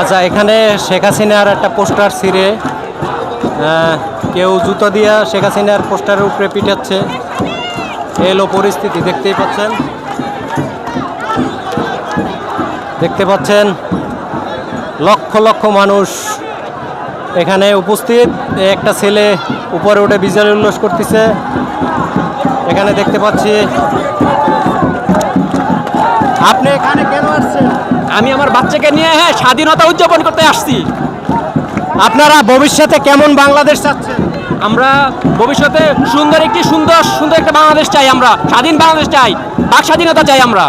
আচ্ছা এখানে শেখ হাসিনার একটা পোস্টার ছিঁড়ে কেউ জুতো দিয়া শেখ হাসিনার পোস্টারের উপরে পিটাচ্ছে। এলো পরিস্থিতি, দেখতেই পাচ্ছেন? দেখতে পাচ্ছেন? লক্ষ লক্ষ মানুষ এখানে উপস্থিত। একটা ছেলে উপরে উঠে বিজয় উল্লাস করতেছে। এখানে দেখতে পাচ্ছি। আপনি এখানে কেন আসছেন? আমি আমার বাচ্চাকে নিয়ে হ্যাঁ স্বাধীনতা উদযাপন করতে আসছি। আপনারা ভবিষ্যতে কেমন বাংলাদেশ চাচ্ছেন? আমরা ভবিষ্যতে সুন্দর একটি সুন্দর সুন্দর একটা বাংলাদেশ চাই আমরা। স্বাধীন বাংলাদেশ চাই বাক স্বাধীনতা চাই আমরা।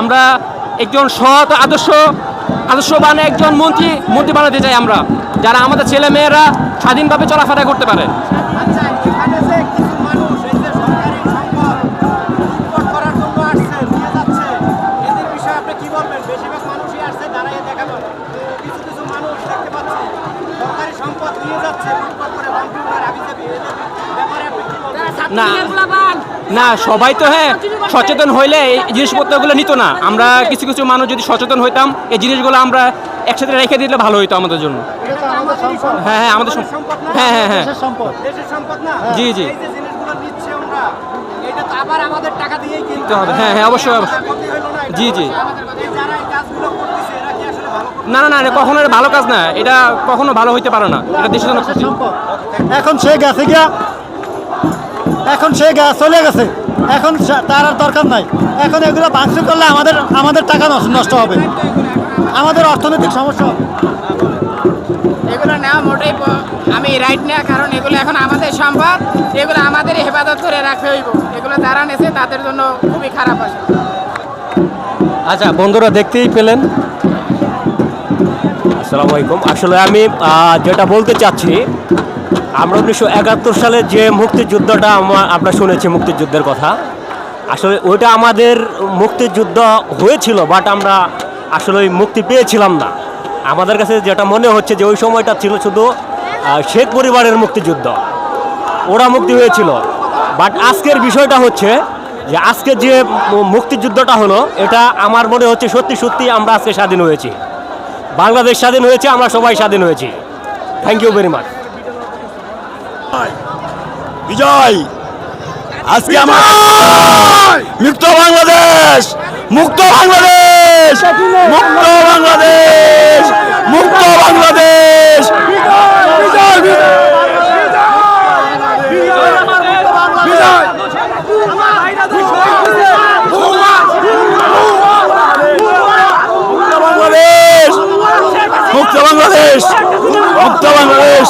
আমরা একজন সৎ আদর্শ আদর্শবান একজন মন্ত্রী মন্ত্রী বানাতে চাই আমরা। যারা আমাদের ছেলে মেয়েরা স্বাধীনভাবে চলাফেরা করতে পারে। বেশিরভাগ মানুষই আসছে দাঁড়াইয়ে দেখাবেন কিছু কিছু মানুষ দেখতে পাচ্ছি সরকারি সম্পদ নিয়ে যাচ্ছে লুটপাট করে কম্পিউটার আবি যাবি না না সবাই তো হ্যাঁ সচেতন হইলে এই জিনিসপত্রগুলো নিত না। আমরা কিছু কিছু মানুষ যদি সচেতন হইতাম এই জিনিসগুলো আমরা একসাথে রেখে দিলে ভালো হইতো আমাদের জন্য। হ্যাঁ হ্যাঁ আমাদের হ্যাঁ হ্যাঁ হ্যাঁ। দেশের সম্পদ। দেশের সম্পদ না? জি, জি। এই যে জিনিসগুলো নিচ্ছে আমরা এটা তো আবার আমাদের টাকা দিয়েই কিনতে হবে। হ্যাঁ, হ্যাঁ, অবশ্যই, অবশ্যই। জি, জি। না না না এটা কখনো এটা ভালো কাজ না। এটা কখনো ভালো হইতে পারে না। এটা দেশের জন্য ক্ষতি এখন সে গেছে গিয়া এখন সে চলে গেছে। এখন তার আর দরকার নাই। এখন এগুলো ভাঙচুর করলে আমাদের আমাদের টাকা নষ্ট- নষ্ট হবে। আমাদের অর্থনৈতিক সমস্যা হবে। এগুলো নেওয়া মোটেই আমি রাইট নেওয়া কারণ এগুলো এখন আমাদের সম্পদ। এগুলো আমাদেরই হেফাজত করে রাখতে হইব। এগুলো যারা নেছে তাদের জন্য খুবই খারাপ আছে আচ্ছা বন্ধুরা দেখতেই পেলেন। আসসালামু আলাইকুম। আসলে আমি যেটা বলতে চাচ্ছি, আমরা উনিশশো একাত্তর সালে যে মুক্তিযুদ্ধটা আমা- আমরা শুনেছি মুক্তিযুদ্ধের কথা, আসলে ওইটা আমাদের মুক্তিযুদ্ধ হয়েছিল বাট আমরা আসলে ওই মুক্তি পেয়েছিলাম না। আমাদের কাছে যেটা মনে হচ্ছে যে ওই সময়টা ছিল শুধু শেখ পরিবারের মুক্তিযুদ্ধ। ওরা মুক্তি হয়েছিল। বাট আজকের বিষয়টা হচ্ছে যে আজকে যে মুক্তিযুদ্ধটা হলো এটা আমার মনে হচ্ছে সত্যি সত্যি আমরা আজকে স্বাধীন হয়েছি। বাংলাদেশ স্বাধীন হয়েছে আমরা সবাই স্বাধীন হয়েছি। Thank you very much Bijoy! আজকে আমার মুক্ত বাংলাদেশ! মুক্ত বাংলাদেশ! মুক্ত বাংলাদেশ! মুক্ত বাংলাদেশ! বাংলাদেশ! মুক্ত বাংলাদেশ!